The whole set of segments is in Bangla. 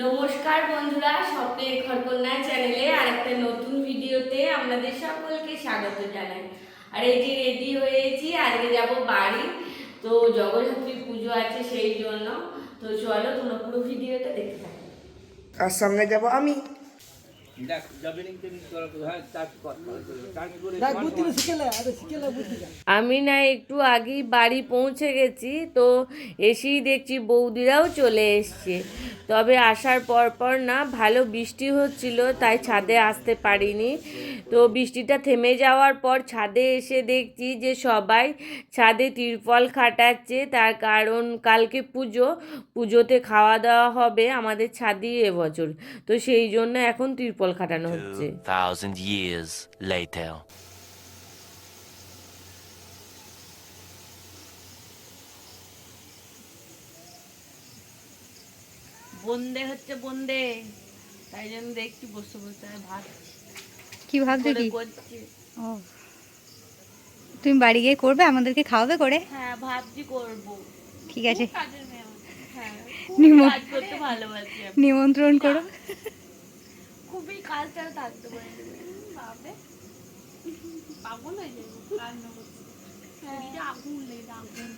নমস্কার বন্ধুরা, স্বপ্নের ঘরকন্যা চ্যানেলে আর একটা নতুন ভিডিওতে আপনাদের সকলকে স্বাগত জানাই। আর এই যে রেডি হয়েছি, আজকে যাব বাড়ি। তো জগদ্ধাত্রী পুজো আছে সেই জন্য। তো চলো তোমরা পুরো ভিডিওটা দেখতে থাকো। আর সঙ্গে যাব আমি। আমি না একটু আগেই বাড়ি পৌঁছে গেছি তো এসেই দেখছি বৌদিরাও চলে এসছে। তবে আসার পর পর না ভালো বৃষ্টি হচ্ছিল তাই ছাদে আসতে পারিনি। তো বৃষ্টিটা থেমে যাওয়ার পর ছাদে এসে দেখছি যে সবাই ছাদে তিরপল খাটাচ্ছে। তার কারণ কালকে পুজো পুজোতে খাওয়া দাওয়া হবে আমাদের ছাদেই এবছর তো সেই জন্য এখন তিরপল খাটানো হচ্ছে। 2,000 years later. বন্দে হচ্ছে বন্দে। তাই জন্য দেখছি বসে বসে ভাত। কি ভাবছ কি? ও। তুমি বাড়ি গিয়ে করবে আমাদেরকে খাওয়াবে করে? হ্যাঁ ভাবছি করব। ঠিক আছে। হ্যাঁ। নিমন্ত্রণ করো। খুবই কাজ ছাড়া থাকতে পারি। পাগল হয়ে যাব। রান্না করতে। আগুন লেগে আগুন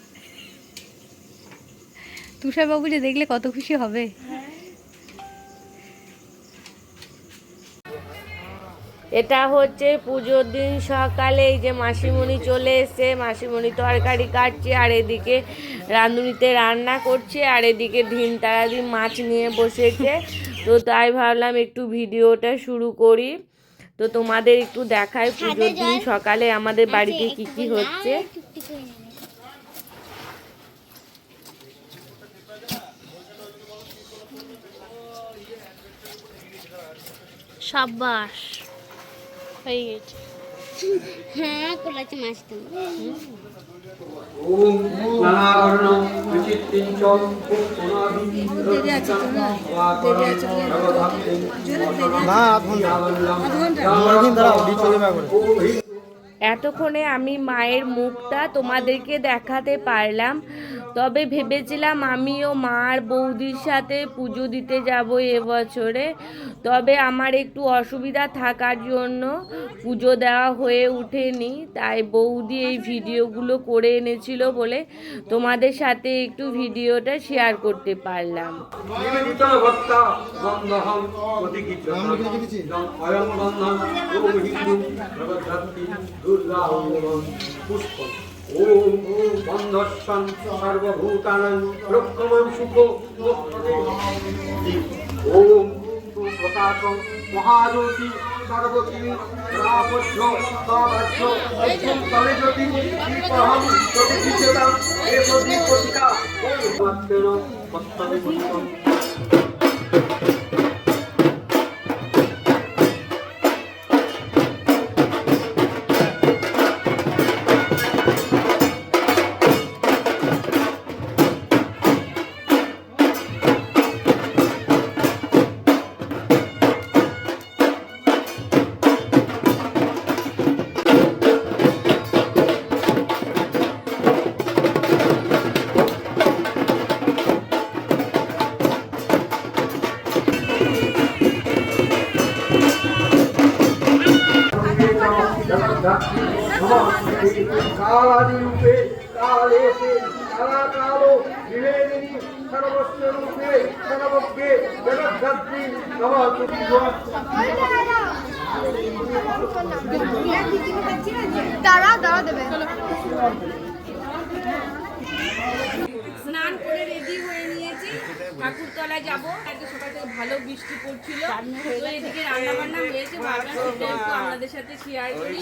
তুষার যে দেখলে কত খুশি হবে। এটা হচ্ছে পুজোর দিন সকালে, এই যে মাসিমণি চলে এসছে, মাসিমণি তরকারি কাটছে, আর এদিকে রাঁধুনিতে রান্না করছে, আর এদিকে ঢিন তারাদি মাছ নিয়ে বসেছে। তো তাই ভাবলাম একটু ভিডিওটা শুরু করি। তো তোমাদের একটু দেখাই পুজোর দিন সকালে আমাদের বাড়িতে কি কি হচ্ছে। সাব্বাস। হয়ে গেছে। হ্যাঁ দেরি আছে তো না? দেরি আছে আধ ঘণ্টা। এতক্ষণে আমি মায়ের মুখটা তোমাদেরকে দেখাতে পারলাম। তবে ভেবেছিলাম আমিও মার বৌদির সাথে পুজো দিতে যাব এবছরে। তবে আমার একটু অসুবিধা থাকার জন্য পুজো দেওয়া হয়ে ওঠেনি, তাই বৌদি এই ভিডিওগুলো করে এনেছিল বলে তোমাদের সাথে একটু ভিডিওটা শেয়ার করতে পারলাম। নিবেদিত ওম ওম বন্ধস্বং সর্বভূতানাং রক্ষমং সুখ ওম প্রকাশং মহাজ্যোতি সর্বতী রাপস্য সাবাহ্য অজ্ঞম তলে জ্যোতি দীপহং প্রতিকিচ্ছতাম এ প্রতি প্রতিকা ওম কালাদিরূপে কালেশে কালাকালো বিবেদিনী সর্বস্বরূপে সর্বজ্ঞে জগদ্ধাত্রী নমস্তুতি দাঁড়া দাঁড়া দেবে স্নান করে রেডি হয়ে নিয়েছি। ঠাকুরতলায় যাব। আজকে সকাল থেকে ভালো বৃষ্টি পড়ছিল। এদিকে রান্না বান্না হয়েছে আপনাদের সাথে শেয়ার করি।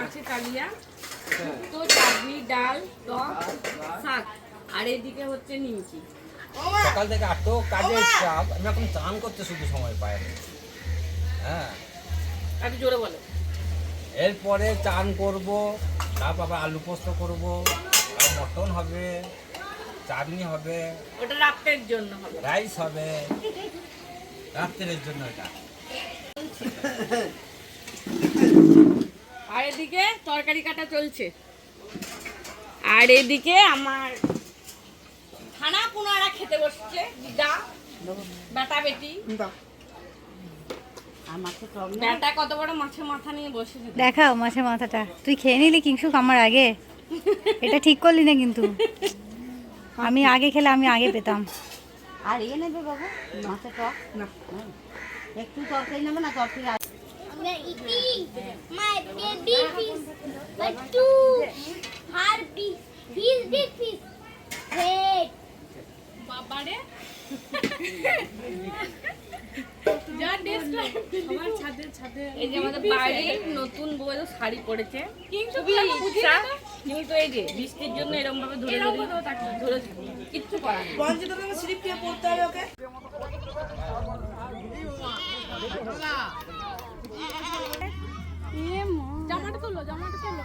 মাছের কালিয়া তো চাটনি ডাল টক শাক। আর এদিকে হচ্ছে নিমকি। সকাল থেকে এত কাজের চাপ। আমি এখন চান করতে শুধু সময় পাই। হ্যাঁ। একটু জোরে বলো। এরপরে চান করব তারপর আবার আলু পোস্ত করব আর মটন হবে। চাটনি হবে ওটা রাত্রের জন্য হবে। রাইস হবে রাত্রের জন্য এটা। আর এদিকে তরকারি কাটা চলছে। আর এদিকে আমার খানা পুনারা খেতে বসছে দিদা বেটা। বেটি দাও বেটা কত বড় মাছের মাথা নিয়ে বসেছে। দেখাও মাছের মাথাটা। তুই খেয়ে নিলি কিংসুক আমার আগে? এটা ঠিক করলি না কিন্তু। আমি আগে খেলে আমি আগে পেতাম। আর ইয়ে নেবে বাবু? মাছের টক না। একটু তরকারি নেবে না তরকারি We're eating my baby fish, but two hard fish, fish big fish. Great. বাবারে এই যে আমাদের বাড়ির নতুন বউ শাড়ি পরেছে। খুবই ইচ্ছা। কিন্তু এই যে বৃষ্টির জন্য এরকম ভাবে ধরে ধরে ধরে কিচ্ছু করার। পঞ্চায়েত স্লিপ দিয়ে পড়তে হবে ওকে? জামাটা তোলো জামাটা তোলো।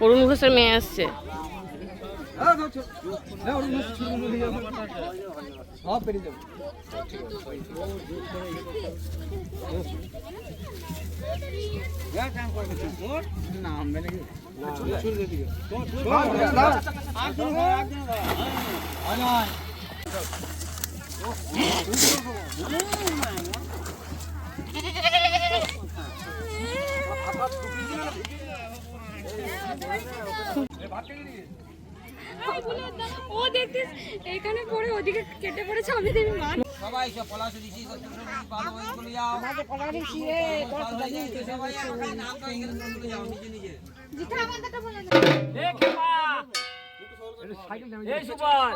অরুণ ঘোষের মেয়ে আসছে ও দেখতিস এখানে পড়ে ওদিকে কেটে পড়েছে আমি দেখি মা সবাই সব পলাশ দিছি ভালো হয়ে চলে যাও আমাদের পলাশ দিছি রে সবাই আমার নাম তো এখানে চলে যাও নিজে নিজে এই সুপার।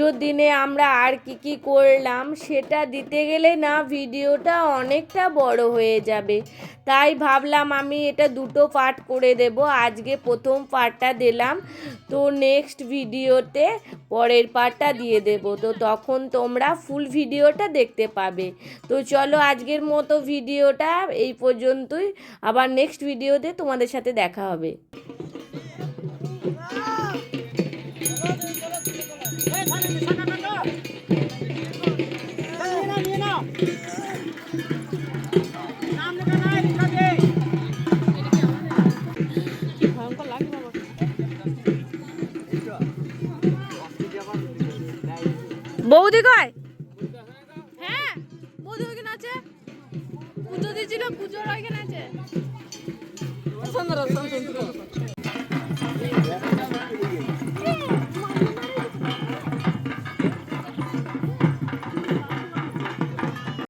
পুজোর দিনে আমরা আর কি কি করলাম সেটা দিতে গেলে না ভিডিওটা অনেকটা বড় হয়ে যাবে। তাই ভাবলাম আমি এটা দুটো পার্ট করে দেব। আজকে প্রথম পার্টটা দিলাম। তো নেক্সট ভিডিওতে পরের পার্টটা দিয়ে দেব। তো তখন তোমরা ফুল ভিডিওটা দেখতে পাবে। তো চলো আজকের মতো ভিডিওটা এই পর্যন্তই। আবার নেক্সট ভিডিওতে তোমাদের সাথে দেখা হবে। বৌদি কয়? হ্যাঁ বৌদি ওইখানে আছে। পুজো দিয়েছিল পুজোর ওইখানে আছে। সুন্দর সুন্দর